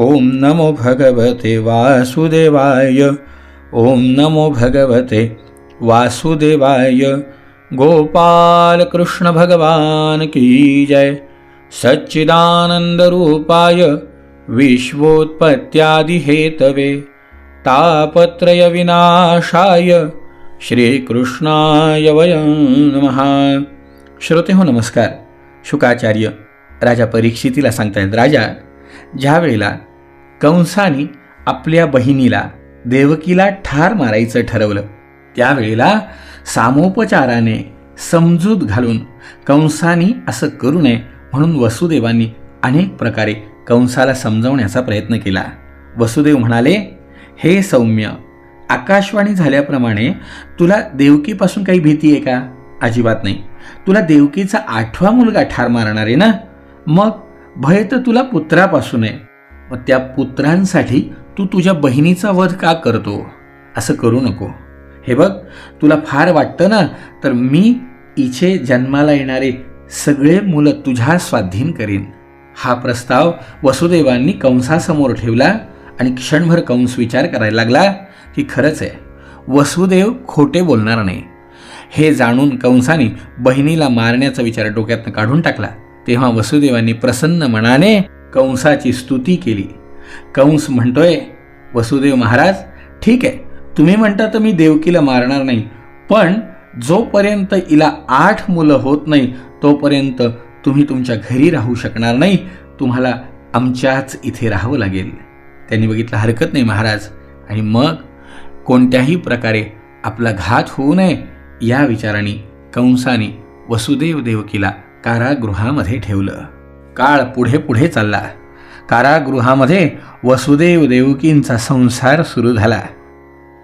ओम नमो भगवते वासुदेवाय। ओम नमो भगवते वासुदेवाय। गोपाल कृष्ण भगवान की जय। सच्चिदानंद रूपाय विश्वोत्पत्त्यादिहेतवे। तापत्रय विनाशाय श्रीकृष्णाय वयं नमः। श्रोते हो नमस्कार। शुकाचार्य राजा परीक्षितीला सांगतायत राजा ज्या वेळेला कंसाने आपल्या बहिणीला देवकीला ठार मारायचं ठरवलं त्यावेळेला सामोपचाराने समजूत घालून कंसानी असं करू नये म्हणून वसुदेवांनी अनेक प्रकारे कंसाला समजवण्याचा प्रयत्न केला. वसुदेव म्हणाले हे सौम्य आकाशवाणी झाल्याप्रमाणे तुला देवकीपासून काही भीती आहे का? अजिबात नाही. तुला देवकीचा आठवा मुलगा ठार मारणार आहे ना? मग भय तर तुला पुत्रापासून आहे. मग त्या पुत्रांसाठी तू तुझ्या बहिणीचा वध का करतो? असं करू नको. हे बघ तुला फार वाटतं ना? तर मी इथे जन्माला येणारे सगळे मुलं तुझ्या स्वाधीन करीन. हा प्रस्ताव वसुदेवांनी कंसासमोर ठेवला आणि क्षणभर कंस विचार करायला लागला की खरंच आहे वसुदेव खोटे बोलणार नाही. हे जाणून कंसाने बहिणीला मारण्याचा विचार डोक्यातनं काढून टाकला. तेव्हा वसुदेवांनी प्रसन्न मनाने कंसाची स्तुती केली. कंस म्हणतोय वसुदेव महाराज ठीक आहे तुम्ही म्हणता तर मी देवकीला मारणार नाही पण जोपर्यंत हिला आठ मुलं होत नाही तोपर्यंत तुम्ही तुमच्या घरी राहू शकणार नाही तुम्हाला आमच्याच इथे राहावं लागेल. त्यांनी बघितलं हरकत नाही महाराज. आणि मग कोणत्याही प्रकारे आपला घात होऊ नये या विचाराने कंसाने वसुदेव देवकीला कारागृहामध्ये ठेवलं. काळ पुढे पुढे चालला. कारागृहामध्ये वसुदेव देवकींचा संसार सुरू झाला.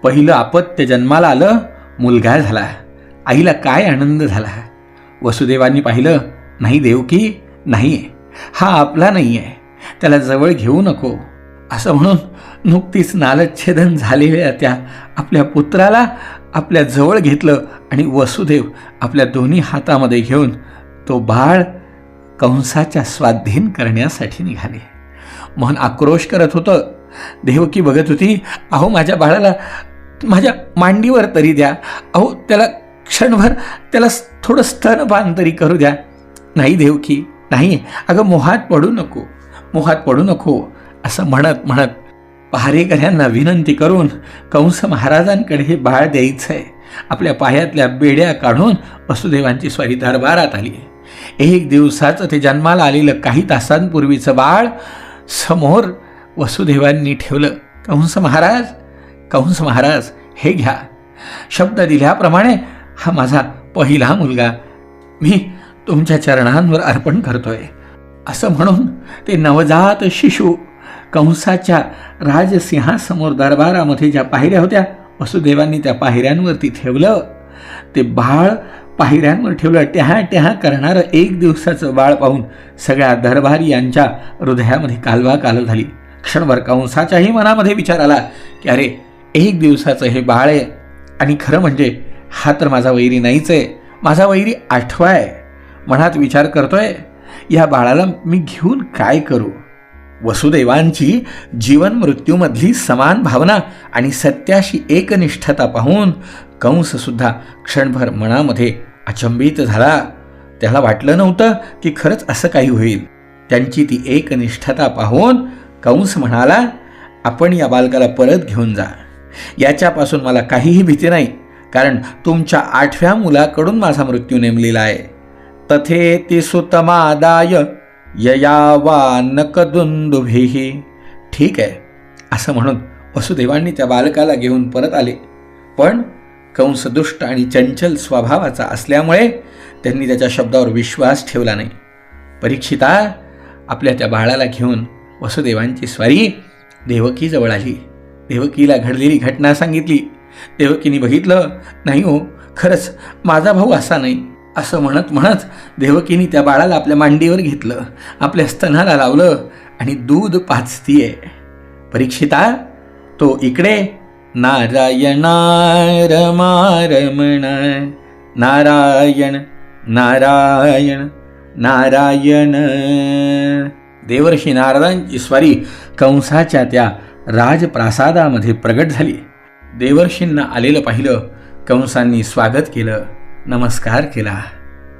पहिलं अपत्य जन्माला आलं मुलगा झाला. आईला काय आनंद झाला? वसुदेवांनी पाहिलं नाही देवकी नाही हा आपला नाही आहे त्याला जवळ घेऊ नको. असं म्हणून नुकतीच नालच्छेदन झालेल्या त्या आपल्या पुत्राला आपल्या जवळ घेतलं आणि वसुदेव आपल्या दोन्ही हातामध्ये घेऊन तो बाळ कंसाच्या स्वाधीन करण्यासाठी निघाले. मन आक्रोश करत होतं. देवकी बघत होती अहो माझ्या बाळाला माझ्या मांडीवर तरी द्या. अहो त्याला क्षणभर त्याला थोडं स्तनपान तरी करू द्या. नाही देवकी नाही. अगं मोहात पडू नको. मोहात पडू नको असं म्हणत म्हणत पहारेकऱ्यांना विनंती करून कंस महाराजांकडे हे बाळ द्यायचं आहे आपल्या पायातल्या बेड्या काढून वसुदेवांची स्वारी दरबारात आली. आहे एक दिवसाचं ते जन्माला आलेलं काही तासांपूर्वीचं बाळ समोर वसुदेवांनी ठेवलं. कंस महाराज कंस महाराज हे घ्या. शब्द दिल्याप्रमाणे हा माझा पहिला मुलगा. मी तुमच्या चरणांवर अर्पण करतोय. असं म्हणून ते नवजात शिशू कंसाच्या राजसिंहासमोर दरबारामध्ये ज्या पायऱ्या होत्या वसुदेवांनी त्या पायऱ्यांवरती ठेवलं. ते बाळ पायऱ्यांवर ठेवलं ट्याहा ट्याहा करणारं एक दिवसाचं बाळ पाहून सगळ्या दरबारी यांच्या हृदयामध्ये कालवा काल झाली. क्षणभर कंसाच्याही मनामध्ये विचार आला की अरे एक दिवसाचं हे बाळ आहे आणि खरं म्हणजे हा तर माझा वैरी नाहीच आहे. माझा वैरी आठवा आहे. मनात विचार करतोय या बाळाला मी घेऊन काय करू? वसुदेवांची जीवन मृत्यूमधली समान भावना आणि सत्याशी एकनिष्ठता पाहून कंससुद्धा क्षणभर मनामध्ये अचंबित झाला. त्याला वाटलं नव्हतं की खरंच असं काही होईल. त्यांची ती एकनिष्ठता पाहून कंस म्हणाला आपण या बालकाला परत घेऊन जा. याच्यापासून मला काहीही भीती नाही कारण तुमच्या आठव्या मुलाकडून माझा मृत्यू नेमलेला आहे. तथे ती सुतमादाय ययावा नकदुंदुभिही ठीक आहे असं म्हणून वसुदेवांनी त्या बालकाला घेऊन परत आले. पण कंसदुष्ट आणि चंचल स्वभावाचा असल्यामुळे त्यांनी त्याच्या शब्दावर विश्वास ठेवला नाही. परीक्षिता आपल्या त्या बाळाला घेऊन वसुदेवांची स्वारी देवकीजवळ आली. देवकीला घडलेली घटना सांगितली. देवकीने बघितलं नाही हो खरंच माझा भाऊ असा नाही. असं म्हणत म्हणत देवकीने त्या बाळाला आपल्या मांडीवर घेतलं आपल्या स्तनाला लावलं आणि दूध पाचतीये. परीक्षिता तो इकडे नारायणारमारमण नारायण नारायण नारायण। देवर्षी नारदांची स्वारी कंसाच्या त्या राजप्रासादामध्ये प्रगट झाली. देवर्षींना आलेलं पाहिलं कंसांनी स्वागत केलं नमस्कार केला.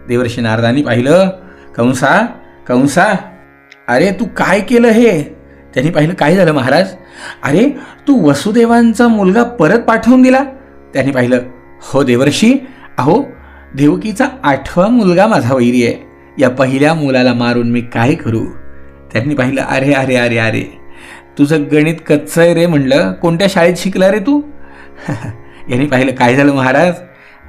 देवर्षी नारदांनी पाहिलं कंसा कंसा अरे तू काय केलं हे? त्यांनी पाहिलं काय झालं महाराज? अरे तू वसुदेवांचा मुलगा परत पाठवून दिला? त्यांनी पाहिलं हो देवर्षी अहो देवकीचा आठवा मुलगा माझा वैरी आहे. या पहिल्या मुलाला मारून मी काय करू? त्यांनी पाहिलं अरे अरे अरे अरे तुझं गणित कच्चं आहे रे म्हणलं कोणत्या शाळेत शिकला रे तू? यांनी पाहिलं काय झालं महाराज?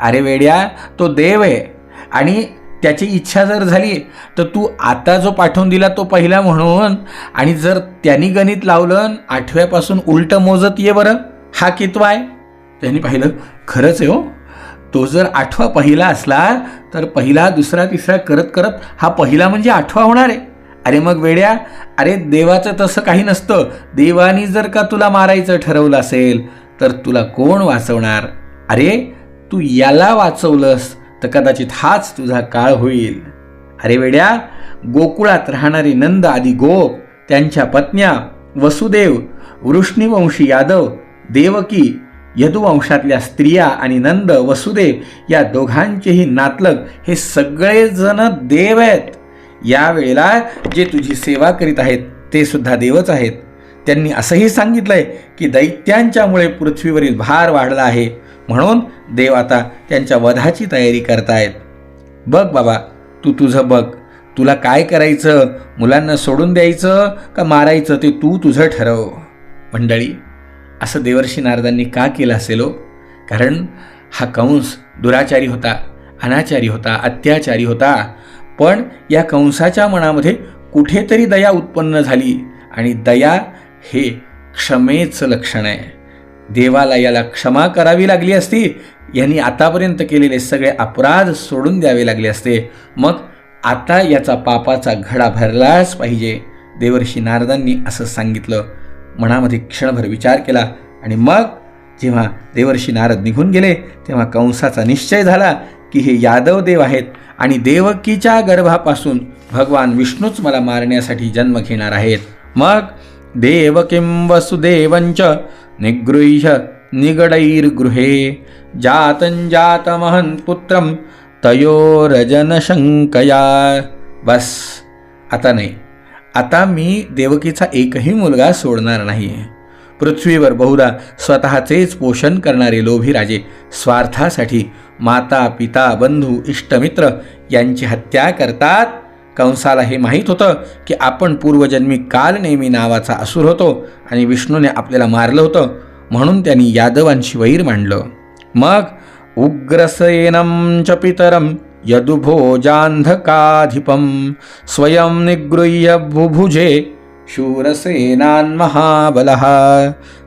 अरे वेड्या तो देव आहे. आणि त्याची इच्छा जर झाली तर तू आता जो पाठवून दिला तो पहिला म्हणून. आणि जर त्यांनी गणित लावलं आठव्यापासून उलटं मोजत ये बरं. हा कितवा आहे. त्यांनी पाहिलं खरंच आहे हो. तो जर आठवा पहिला असला तर पहिला दुसरा तिसरा करत करत हा पहिला म्हणजे आठवा होणार आहे. अरे मग वेड्या अरे देवाचं तसं काही नसतं. देवानी जर का तुला मारायचं ठरवलं असेल तर तुला कोण वाचवणार? अरे तू याला वाचवलंस. तर कदाचित हाच तुझा काळ होईल. अरे वेड्या गोकुळात राहणारे नंद आदी गोप त्यांच्या पत्न्या वसुदेव वृष्णीवंशी यादव देवकी यदुवंशातल्या स्त्रिया आणि नंद वसुदेव या दोघांचेही नातलग हे सगळेजण देव आहेत. यावेळेला जे तुझी सेवा करीत आहेत ते सुद्धा देवच आहेत. त्यांनी असंही सांगितलंय की दैत्यांच्यामुळे पृथ्वीवरील भार वाढला आहे. म्हणून देव आता त्यांच्या वधाची तयारी करतायत. बघ बाबा तू तुझं बघ. तुला काय करायचं? मुलांना सोडून द्यायचं का मारायचं ते तू तुझं ठरव. मंडळी असं देवर्षी नारदांनी का केलं असेल हो? कारण हा कंस दुराचारी होता अनाचारी होता अत्याचारी होता. पण या कंसाच्या मनामध्ये कुठेतरी दया उत्पन्न झाली आणि दया हे क्षमेचं लक्षण आहे. देवाला याला क्षमा करावी लागली असती यांनी आतापर्यंत केलेले सगळे अपराध सोडून द्यावे लागले असते. मग आता याचा पापाचा घडा भरलाच पाहिजे. देवर्षी नारदांनी असं सांगितलं. मनामध्ये क्षणभर विचार केला आणि मग जेव्हा देवर्षी नारद निघून गेले तेव्हा कंसाचा निश्चय झाला की हे यादव देव आहेत आणि देवकीच्या गर्भापासून भगवान विष्णूच मला मारण्यासाठी जन्म घेणार आहेत. मग देव किंवसुदेवंच निगृह्य निगडैर्गृहे जातं जातमहन् पुत्रं तयोरजनशङ्कया। बस आता नाही. आता मी देवकीचा एकही मुलगा सोडणार नाही पृथ्वीवर बहुधा स्वतःचेच पोषण करणारे लोभी राजे स्वार्थासाठी माता पिता बंधू इष्टमित्र यांची हत्या करतात कंसाला हे माहीत होतं की आपण पूर्वजन्मी काल नेहमी नावाचा असुर होतो आणि विष्णूने आपल्याला मारलं होतं म्हणून त्यांनी यादवांशी वैर मांडलं. मग उग्रसेनं च पितरं यदुभोजांधकाधिपम स्वयं निगृह्य भुभुजे शूरसेनान् महाबलः.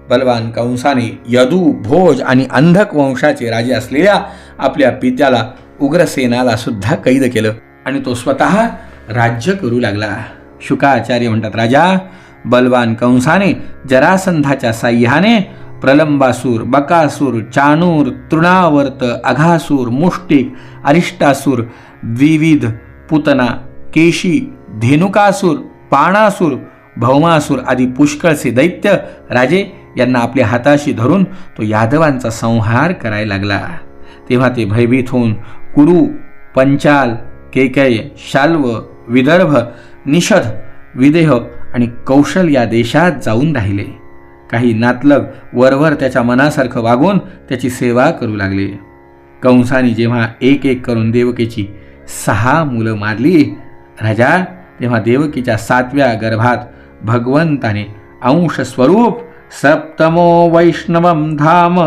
बलवान कंसाने यदू भोज आणि अंधक वंशाचे राजे असलेल्या आपल्या पित्याला उग्रसेनाला सुद्धा कैद केलं आणि तो स्वतः राज्य करू लागला. शुकाचार्य म्हणतात राजा बलवान कंसाने जरासंधाच्या साह्याने प्रलंबासूर बकासूर चाणूर तृणावर्त अघासूर मुष्टिक अरिष्टासूर द्विविध पुतना केशी धेनुकासूर पाणासूर भौमासूर आदी पुष्कळचे दैत्य राजे यांना आपल्या हाताशी धरून तो यादवांचा संहार करायला लागला. तेव्हा ते भयभीत होऊन कुरु पंचाल केकय शाल्व विदर्भ निषध विदेह आणि कौशल या देशात जाऊन राहिले. काही नातलग वरवर त्याच्या मनासारखं वागून त्याची सेवा करू लागले. कंसाने जेव्हा एक एक करून देवकेची सहा मुलं मारली राजा तेव्हा देवकीच्या सातव्या गर्भात भगवंताने अंश स्वरूप सप्तमो वैष्णवं धाम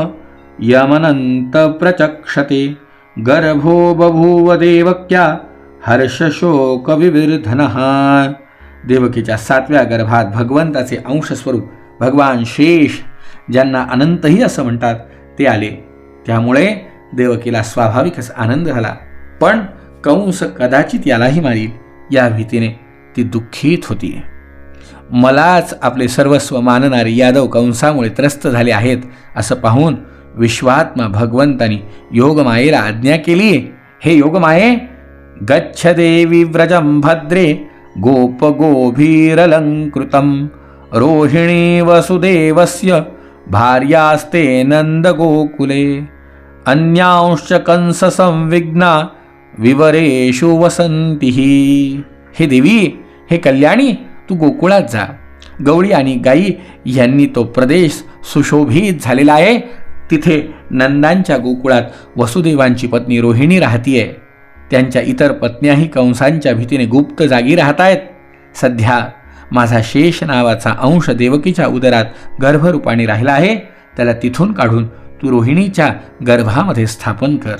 यमनंत प्रचक्षते गर्भो बभूव देवक्या हर्षशोकविविर्धन। देवकीच्या सातव्या गर्भात भगवंताचे अंशस्वरूप भगवान शेष ज्यांना अनंतही असं म्हणतात ते आले. त्यामुळे देवकीला स्वाभाविकच आनंद झाला. पण कंस कदाचित यालाही मारील. या भीतीने ती दुःखीत होती. मलाच आपले सर्वस्व मानणारे यादव कंसामुळे त्रस्त झाले आहेत असं पाहून विश्वात्मा भगवंतानी योगमायेला आज्ञा केली. हे योगमाये गच्छ देवी व्रजं भद्रे गोपगोभीरलङ्कृतं। रोहिणी वसुदेवस्य भार्यास्ते नन्दगोकुले। अन्यांश्च कंससंविघ्ना विवरेषु वसन्तिः। हे देवी हे कल्याणी तू गोकुळात जा. गवळी आणि गाई यांनी तो प्रदेश सुशोभित झालेला आहे. तिथे नंदांच्या गोकुळात वसुदेवांची पत्नी रोहिणी राहतीये. त्यांच्या इतर पत्न्याही कंसांच्या भीतीने गुप्त जागी राहत आहेत सध्या माझा शेष नावाचा अंश देवकीच्या उदरात गर्भरूपाने राहिला आहे. त्याला तिथून काढून तू रोहिणीच्या गर्भामध्ये स्थापन कर.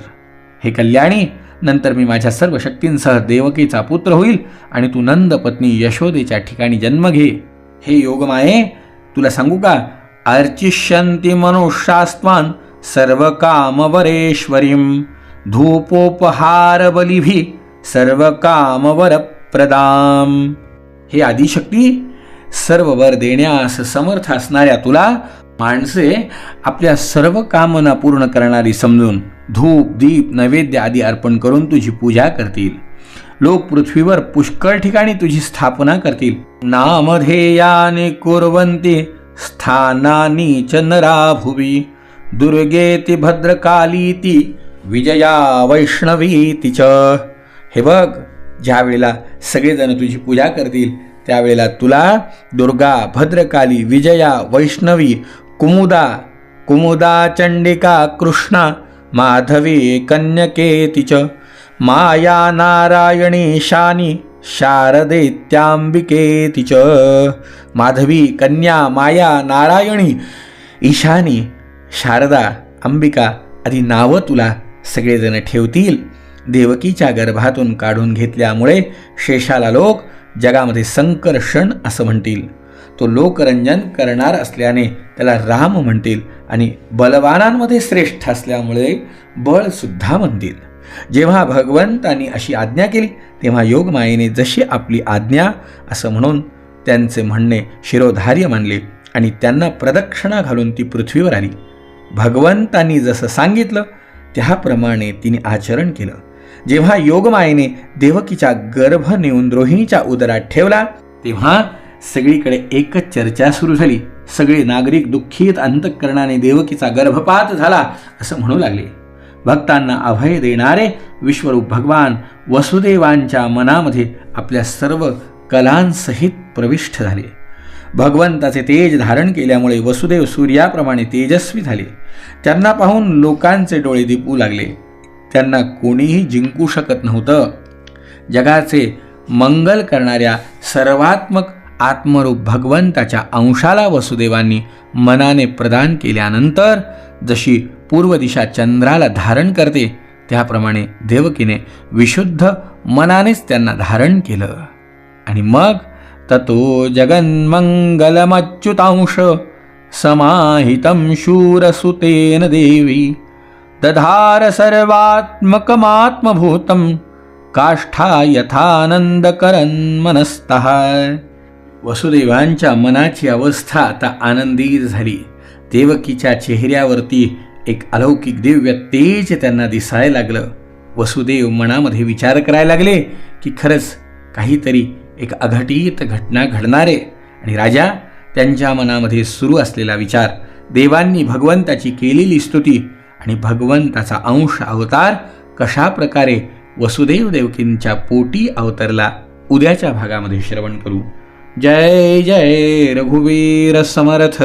हे कल्याणी नंतर मी माझ्या सर्व शक्तींसह देवकीचा पुत्र होईल आणि तू नंद पत्नी यशोदेच्या ठिकाणी जन्म घे. हे योगमाये तुला सांगू का? अर्चिष्यंती मनुष्यास्त्वान सर्व सर्वकामवरेश्वरीं धूपोपहारबलिभिः सर्वकामवरप्रदाम. हे आदिशक्ती सर्व वर देण्यास समर्थ असणाऱ्या तुला माणसे आपल्या सर्व कामना पूर्ण करणारी समजून धूप दीप नैवेद्य आदी अर्पण करून तुझी पूजा करतील. लोक पृथ्वीवर पुष्कळ ठिकाणी तुझी स्थापना करतील. नामधेयाने कुर्वन्ति स्थानानी च नरा भुवि दुर्गेति भद्रकालीति विजया वैष्णवीति च. हे बघ ज्या वेळेला सगळेजण तुझी पूजा करतील त्यावेळेला तुला दुर्गा भद्रकाली विजया वैष्णवी कुमुदा कुमुदा चंडिका कृष्णा माधवी कन्यकेति च माया नारायणी शानी शारदेत्याम्बिकेति च माधवी कन्या माया नारायणी ईशानी शारदा अंबिका आदी नावं तुला सगळेजण ठेवतील. देवकीच्या गर्भातून काढून घेतल्यामुळे शेषाला लोक जगामध्ये संकर्षण असं म्हणतील. तो लोकरंजन करणार असल्याने त्याला राम म्हणतील आणि बलवानांमध्ये श्रेष्ठ असल्यामुळे बळसुद्धा म्हणतील. जेव्हा भगवंतांनी अशी आज्ञा केली तेव्हा योगमायेने जशी आपली आज्ञा असं म्हणून त्यांचे म्हणणे शिरोधार्य मानले आणि त्यांना प्रदक्षिणा घालून ती पृथ्वीवर आली. भगवंतांनी जसं सांगितलं त्याप्रमाणे तिने आचरण केलं. जेव्हा योगमायेने देवकीचा गर्भ नेऊन रोहिणीच्या उदरात ठेवला तेव्हा सगळीकडे एकच चर्चा सुरू झाली. सगळे नागरिक दुःखीत अंतःकरणाने देवकीचा गर्भपात झाला असं म्हणू लागले. भक्तांना अभय देणारे विश्वरूप भगवान वसुदेवांच्या मनामध्ये आपल्या सर्व कलांसहित प्रविष्ट झाले. भगवंताचे तेज धारण केल्यामुळे वसुदेव सूर्याप्रमाणे तेजस्वी झाले. त्यांना पाहून लोकांचे डोळे दिपू लागले. त्यांना कोणीही जिंकू शकत नव्हतं. जगाचे मंगल करणाऱ्या सर्वात्मक आत्मरूप भगवंताच्या अंशाला वसुदेवांनी मनाने प्रदान केल्यानंतर जशी पूर्व दिशा चंद्राला धारण करते त्याप्रमाणे देवकीने विशुद्ध मनानेच त्यांना धारण केलं. आणि मग ततो जगन्मंगलमच्युतांश समाहितं शूरसुतेन देवी। दधार सर्वात्मकमात्मभूतं काष्ठा यथानंदकरन् मनस्तः। वसुदेवांच्या मनाची अवस्था आता आनंदीत झाली. देवकीच्या चेहऱ्यावरती एक अलौकिक दिव्य तेज त्यांना दिसायला लागलं. वसुदेव मनामध्ये विचार करायला लागले की खरंच काहीतरी एक अघटित घटना घडणारे आणि राजा त्यांच्या मनामध्ये सुरू असलेला विचार देवांनी भगवंताची केलेली स्तुती आणि भगवंताचा अंश अवतार कशा प्रकारे वसुदेव देवकींच्या पोटी अवतरला उद्याच्या भागामध्ये श्रवण करू. जय जय रघुवीर समर्थ!